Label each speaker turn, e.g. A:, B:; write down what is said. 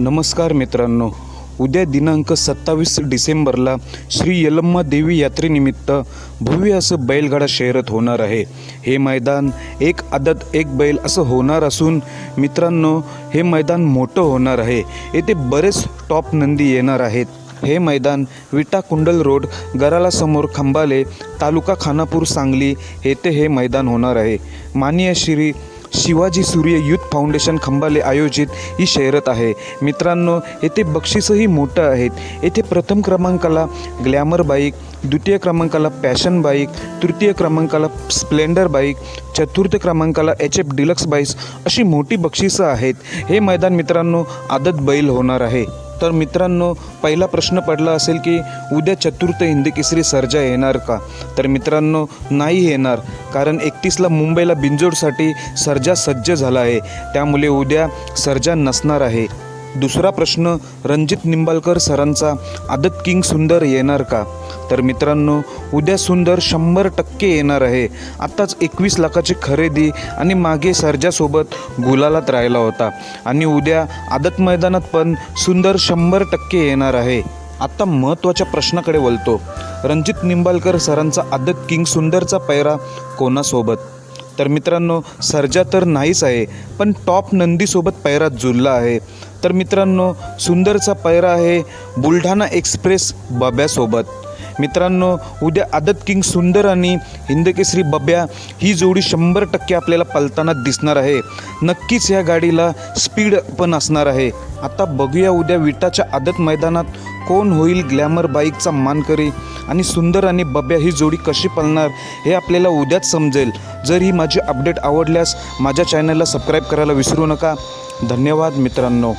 A: नमस्कार मित्रांनो. उद्या दिनांक सत्तावीस डिसेंबरला श्री यलम्मा देवी यात्रेनिमित्त भव्य असं बैलगाडा शहरात होणार आहे. हे मैदान एक आदत एक बैल असं होणार असून मित्रांनो हे मैदान मोठं होणार आहे. येथे बरेच टॉप नंदी येणार आहेत. हे मैदान विटा कुंडल रोड गरालासमोर खंबाले तालुका खानापूर सांगली येथे हे मैदान होणार आहे. माननीय श्री शिवाजी सूर्य युथ फाउंडेशन खंबाले आयोजित ही शर्यत आहे. मित्रांनो येथे बक्षीसही मोठं आहेत. येथे प्रथम क्रमांकाला ग्लॅमर बाईक द्वितीय क्रमांकाला पॅशन बाईक तृतीय क्रमांकाला स्प्लेंडर बाईक चतुर्थ क्रमांकाला एच एफ डिलक्स बाईक्स अशी मोठी बक्षिसं आहेत. हे मैदान मित्रांनो आदत बैल होणार आहे. तर मित्रांनो पहिला प्रश्न पडला असेल की उद्या चतुर्थ हिंदी केसरी सर्जा येणार का? तर मित्रांनो नाही येणार कारण एकतीसला मुंबईला बिंजोडसाठी सर्जा सज्ज झाला आहे. त्यामुळे उद्या सर्जा नसणार आहे. दुसरा प्रश्न रणजित निंबाळकर सरांचा आदत किंग सुंदर येणार का? तर मित्रांनो उद्या सुंदर शंभर टक्के येणार आहे. आत्ताच एकवीस लाखाची खरेदी आणि मागे सर्जासोबत गुलालात राहिला होता. आणि उद्या आदत मैदानात पण सुंदर शंभर टक्के येणार आहे. आत्ता महत्त्वाच्या प्रश्नाकडे वळतो. रणजित निंबाळकर सरांचा आदत किंग सुंदरचा पैरा कोणासोबत? तर मित्रांनो सर्जा तर नाहीच आहे पण टॉप नंदीसोबत पैरा जुळला आहे. तर मित्रांनो सुंदरचा पैरा आहे बुलढाणा एक्सप्रेस बब्यासोबत. मित्रांनो उद्या आदत किंग सुंदर आणि हिंदकेसरी बब्या ही जोडी शंभर टक्के आपल्याला पलताना दिसणार आहे. नक्कीच या गाडीला स्पीड पण असणार आहे. आता बघूया उद्या विटाच्या आदत मैदानात कोण होईल ग्लॅमर बाईकचा मानकरी आणि सुंदर आणि बब्या ही जोडी कशी पळणार हे आपल्याला उद्याच समजेल. जर ही माझी अपडेट आवडल्यास माझ्या चॅनलला सबस्क्राईब करायला विसरू नका. धन्यवाद मित्रांनो.